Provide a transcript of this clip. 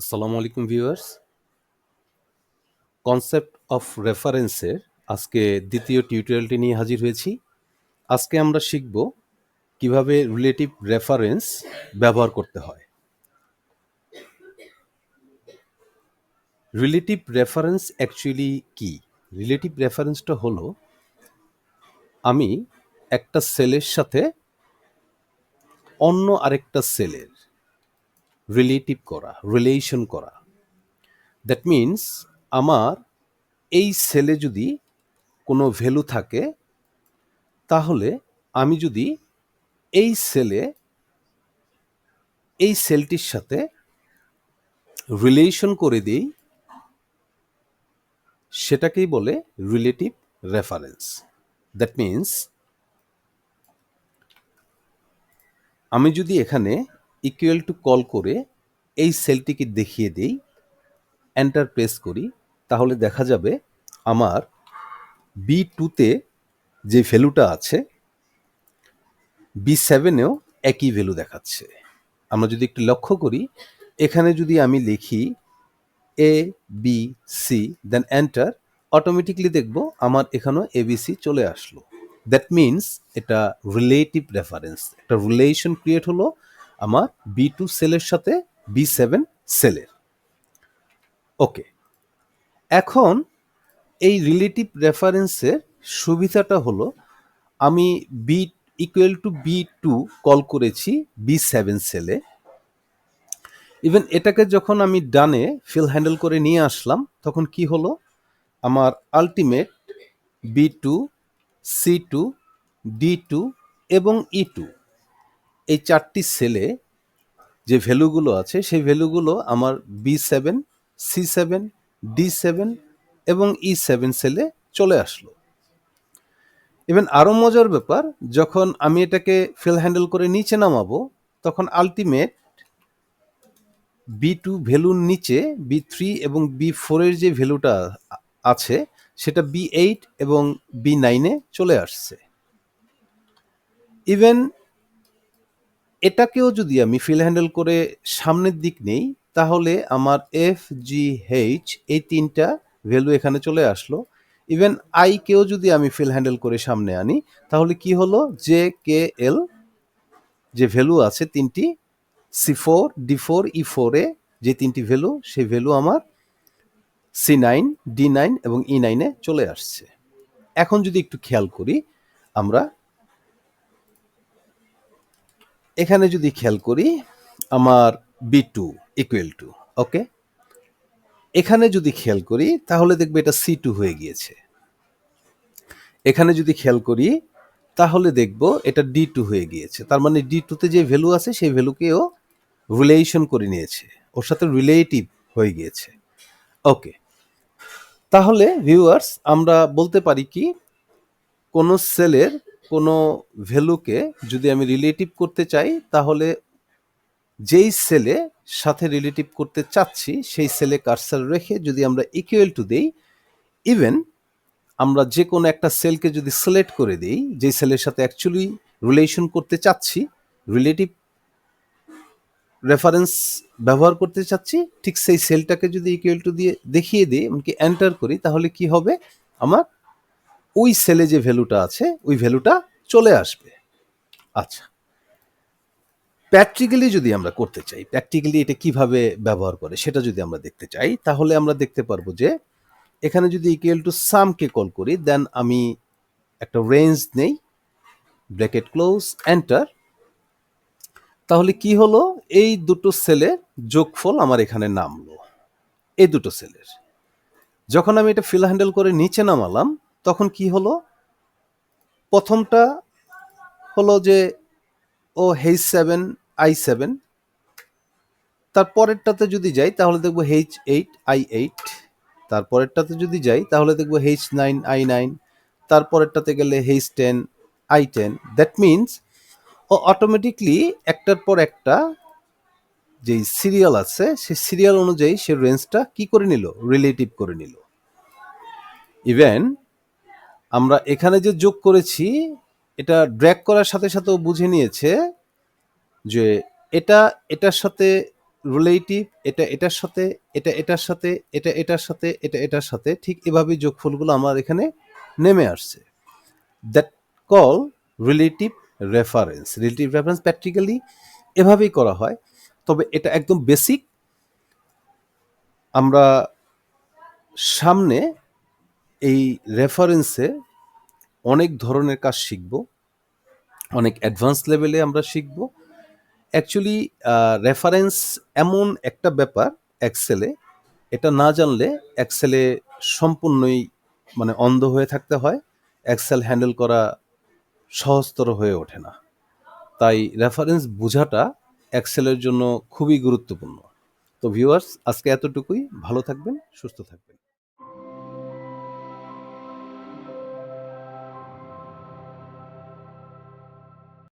আসসালামু আলাইকুম viewers. Concept of রেফারেন্সের আজকে দ্বিতীয় টিউটোরিয়ালটি নিয়ে হাজির হয়েছি। আজকে আমরা শিখব কীভাবে রিলেটিভ রেফারেন্স ব্যবহার করতে হয়। রিলেটিভ রেফারেন্স অ্যাকচুয়ালি কি? রিলেটিভ রেফারেন্সটা হলো, আমি একটা সেলের সাথে অন্য আরেকটা সেলের রিলেটিভ করা রিলেশন করা। দ্যাট মিন্স আমার এই সেলে যদি কোনো ভ্যালু থাকে, তাহলে আমি যদি এই সেলে এই সেলটির সাথে রিলেশন করে দিই, সেটাকেই বলে রিলেটিভ রেফারেন্স দ্যাট মিন্স আমি যদি এখানে ইকুয়াল টু কল করে এই সেলটিকে দেখিয়ে দিই এন্টার প্রেস করি, তাহলে দেখা যাবে আমার বি টুতে যে ভ্যালুটা আছে বি সেভেনেও একই ভ্যালু দেখাচ্ছে। আমরা যদি একটু লক্ষ্য করি, এখানে যদি আমি লিখি A B C then enter automatically দেখব আমার এখানেও এবিসি চলে আসলো। দ্যাট মিনস এটা রিলেটিভ রেফারেন্স একটা রিলেশন ক্রিয়েট হলো আমার বি টু সেলের সাথে বি সেভেন সেলের। ওকে এখন এই রিলেটিভ রেফারেন্সের সুবিধাটা হলো, আমি B equal to B two call করেছি বি সেভেন সেলে। ইভেন এটাকে যখন আমি ডানে ফিল হ্যান্ডেল করে নিয়ে আসলাম, তখন কি হলো? আমার ultimate B two C two D two এবং ই টু এই চারটি সেলে যে ভ্যালুগুলো আছে, সেই ভ্যালুগুলো আমার B seven, C seven, D seven এবং ই সেভেন সেলে চলে আসলো। ইভেন আরও মজার ব্যাপার, যখন আমি এটাকে ফিল হ্যান্ডেল করে নিচে নামাবো, তখন আলটিমেট বি টু ভ্যালুর নিচে বি থ্রি এবং বি ফোরের যে ভ্যালুটা আছে, সেটা বি এইট এবং বি নাইনে চলে আসছে। ইভেন এটাকেও যদি আমি ফিল হ্যান্ডেল করে সামনের দিক নেই, তাহলে আমার এফ জি এইচ এই তিনটা ভ্যালু এখানে চলে আসলো। ইভেন আইকেও যদি আমি ফিল হ্যান্ডেল করে সামনে আনি, তাহলে কি হলো? জে কে এল যে ভ্যালু আছে তিনটি C four D four E ফোরে যে তিনটি ভ্যালু সেই ভ্যালু আমার সি নাইন ডি নাইন এবং ই নাইনে চলে আসছে। এখন যদি একটু খেয়াল করি, আমরা এখানে যদি খেয়াল করি, আমার B two equal to okay এখানে যদি খেয়াল করি, তাহলে দেখবে এটা সি টু হয়ে গিয়েছে। এখানে যদি খেয়াল করি, তাহলে দেখব এটা ডি টু হয়ে গিয়েছে। তার মানে ডি টুতে যে ভ্যালু আছে, সেই ভ্যালুকেও রিলেশন করে নিয়েছে। ওর সাথে রিলেটিভ হয়ে গিয়েছে। ওকে তাহলে ভিউয়ার্স আমরা বলতে পারি কি, কোনো সেলের কোনো ভ্যালুকে যদি আমি রিলেটিভ করতে চাই, তাহলে যেই সেলে সাথে রিলেটিভ করতে চাচ্ছি, সেই সেলে কারসার রেখে যদি আমরা ইকুয়াল টু দেই ইভেন আমরা যে কোনো একটা সেলকে যদি সিলেক্ট করে দিই, যেই সেলের সাথে অ্যাকচুয়ালি রিলেশন করতে চাচ্ছি রিলেটিভ রেফারেন্স ব্যবহার করতে চাচ্ছি, ঠিক সেই সেলটাকে যদি ইকুয়াল টু দিয়ে দেখিয়ে দিই, এমনকি এন্টার করি, তাহলে কি হবে? আমার ওই সেলে যে ভ্যালুটা আছে, ওই ভ্যালুটা চলে আসবে। আচ্ছা। প্র্যাকটিক্যালি যদি আমরা করতে চাই প্র্যাকটিক্যালি এটা কীভাবে ব্যবহার করে সেটা যদি আমরা দেখতে চাই, তাহলে আমরা দেখতে পারব যে, এখানে যদি ইকুয়াল টু সামকে কল করি দেন আমি একটা রেঞ্জ নেই ব্র্যাকেট ক্লোজ এন্টার তাহলে কি হলো? এই দুটো সেলের যোগফল আমার এখানে নামলো। এই দুটো সেলের যখন আমি এটা ফিল হ্যান্ডেল করে নিচে নামালাম তখন কি হলো? প্রথমটা হলো যে, ও হেইচ সেভেন আই সেভেন তারপরেরটাতে যদি যাই, তাহলে দেখব হেইচ এইট আই এইট তারপরেরটাতে যদি যাই, তাহলে দেখব হেইচ নাইন আই নাইন তারপরেরটাতে গেলে H ten I ten that means O automatically একটার পর একটা যেই সিরিয়াল আছে, সেই সিরিয়াল অনুযায়ী সে রেঞ্জটা কি করে নিল? রিলেটিভ করে নিল। ইভেন আমরা এখানে যে যোগ করেছি, এটা ড্র্যাগ করার সাথে সাথেও বুঝে নিয়েছে যে এটা এটার সাথে রিলেটিভ এটা এটার সাথে, এটা এটার সাথে, এটা এটার সাথে, এটা এটার সাথে, ঠিক এভাবেই যোগফলগুলো আমার এখানে নেমে আসছে। That call relative reference relative reference practically এভাবেই করা হয়। তবে এটা একদম বেসিক আমরা সামনে এই রেফারেন্সে অনেক ধরনের কাজ শিখব, অনেক অ্যাডভান্স লেভেলে আমরা শিখব। অ্যাকচুয়ালি রেফারেন্স এমন একটা ব্যাপার এক্সেলে এটা না জানলে এক্সেলে সম্পূর্ণই মানে অন্ধ হয়ে থাকতে হয়। এক্সেল হ্যান্ডেল করা সহজতর হয়ে ওঠে না। তাই রেফারেন্স বোঝাটা এক্সেলের জন্য খুবই গুরুত্বপূর্ণ। তো ভিউয়ার্স আজকে এতটুকুই। ভালো থাকবেন, সুস্থ থাকবেন।